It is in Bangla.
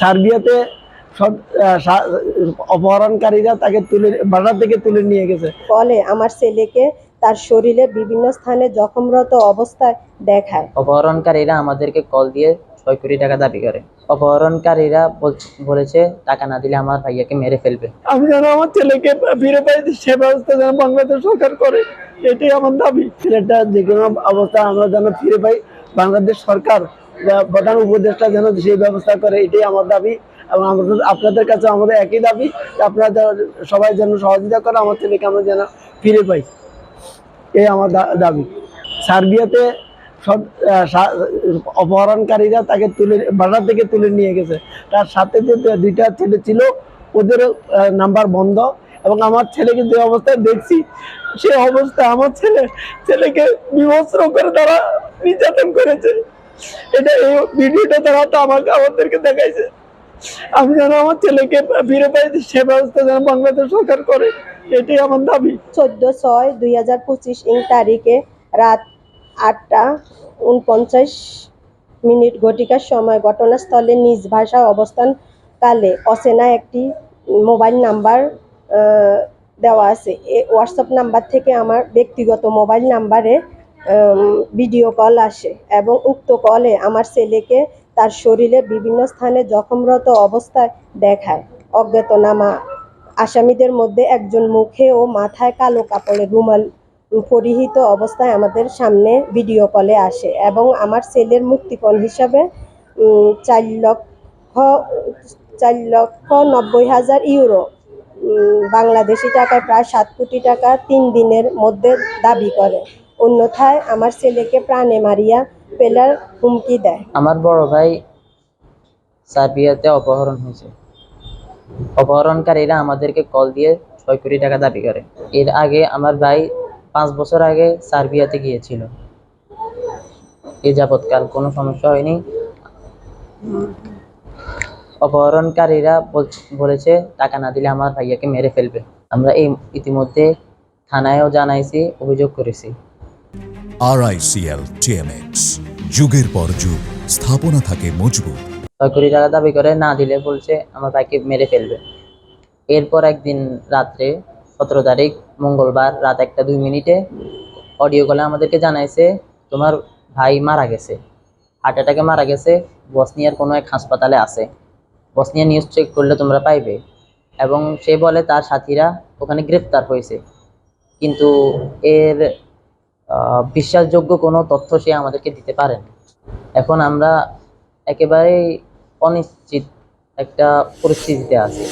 সার্বিয়াতে সব অপহরণকারীরা তাকে তুলে বাসা থেকে তুলে নিয়ে গেছে। ফলে আমার ছেলেকে তার শরীরে বিভিন্ন স্থানে জখমরত অবস্থায় দেখায়। অপহরণকারীরা আমাদেরকে কল দিয়ে ছয় কোটি টাকা দাবি করে। অপহরণকারীরা বলেছে টাকা না দিলে আমার ভাইয়াকে মেরে ফেলবে। আমি যেন আমার ছেলেকে ফিরে পাই সে ব্যবস্থা যেন বাংলাদেশ সরকার করে এটাই আমার দাবি। ছেলেটা যে কোনো অবস্থা আমরা যেন ফিরে পাই বাংলাদেশ সরকার প্রধান উপদেষ্টা যেন সেই ব্যবস্থা করে, এটাই আমার দাবি। এবং আমাদের, আপনাদের কাছে আমাদের একই দাবি আপনারা সবাই যেন সহযোগিতা করে, আমার ছেলেকে আমরা যেন ফিরে পাই। এই আমার দাবি। সার্বিয়াতে সব অপহরণকারীরা তাকে তুলে, বাসা থেকে তুলে নিয়ে গেছে। তার সাথে যে দুইটা ছেলে ছিল ওদের নাম্বার বন্ধ। এবং আমার ছেলেকে যে অবস্থায় দেখছি, সেই অবস্থায় আমার ছেলে, ছেলেকে বিবস্ত্র করে তারা নির্যাতন করেছে। এটা এই ভিডিওটা তারা তো আমাকে, আমাদেরকে দেখাইছে। আমি যেন আমার ছেলেকে ফিরে পাই সে ব্যবস্থা যেন বাংলাদেশ সরকার করে, এটাই আমার দাবি। চোদ্দ ছয় দুই হাজার পঁচিশ ইং তারিখে রাত আটটা উনপঞ্চাশ মিনিট ঘটিকার সময় ঘটনাস্থলে নিজ ভাষা অবস্থানকালে অচেনা একটি মোবাইল নাম্বার দেওয়া আছে। এ, হোয়াটসঅ্যাপ নাম্বার থেকে আমার ব্যক্তিগত মোবাইল নাম্বারে ভিডিও কল আসে এবং উক্ত কলে আমার ছেলেকে তার শরীরে বিভিন্ন স্থানে জখমরত অবস্থায় দেখায়। অজ্ঞাতনামা আসামিদের মধ্যে একজন মুখে ও মাথায় কালো কাপড়ে রুমাল পরিহিত অবস্থায় আমাদের সামনে ভিডিও কলে আসে এবং আমার ছেলের মুক্তিপণ হিসাবে চার লক্ষ চার লক্ষ নব্বই হাজার ইউরো বাংলাদেশি টাকায় প্রায় সাত কোটি টাকা তিন দিনের মধ্যে দাবি করে। অন্যথায় আমার ছেলেকে প্রাণে মারিয়া ফেলার হুমকি দেয়। আমার বড় ভাই সার্বিয়াতে অপহরণ হয়েছে। অপহরণকারীরা আমাদেরকে কল দিয়ে ছয় কোটি টাকা দাবি করে। এর আগে আমার ভাই পাঁচ বছর আগে সার্বিয়াতে গিয়েছিল। এ যাবৎকাল কোনো সমস্যা হয়নি। অপহরণকারীরা বলেছে টাকা না দিলে আমার ভাইয়াকে মেরে ফেলবে। আমরা এই ইতিমধ্যে থানায়ও জানাইছি, অভিযোগ করেছি। আরআইসিএল টিএমএক্স যুগের পর যুগ, স্থাপনা থাকে মজবুত। ছয় টাকা দাবি করে, না দিলে বলছে, আমার ভাইকে মেরে ফেলবে। এরপর একদিন রাত্রে, সতেরো তারিখ, মঙ্গলবার রাত একটা দুই মিনিটে অডিও কলে আমাদেরকে জানাইছে, তোমার ভাই মারা গেছে। হার্ট অ্যাটাকে মারা গেছে। বসনিয়ার কোনো এক হাসপাতালে আছে। বসনিয়া নিউজ চেক করলে তোমরা পাইবে। এবং সে বলে, তার সাথীরা ওখানে গ্রেফতার হয়েছে। কিন্তু এর বিশ্বাসযোগ্য কোনো তথ্য সে আমাদেরকে দিতে পারেন। এখন আমরা একেবারেই অনিশ্চিত একটা পরিস্থিতিতে আছি।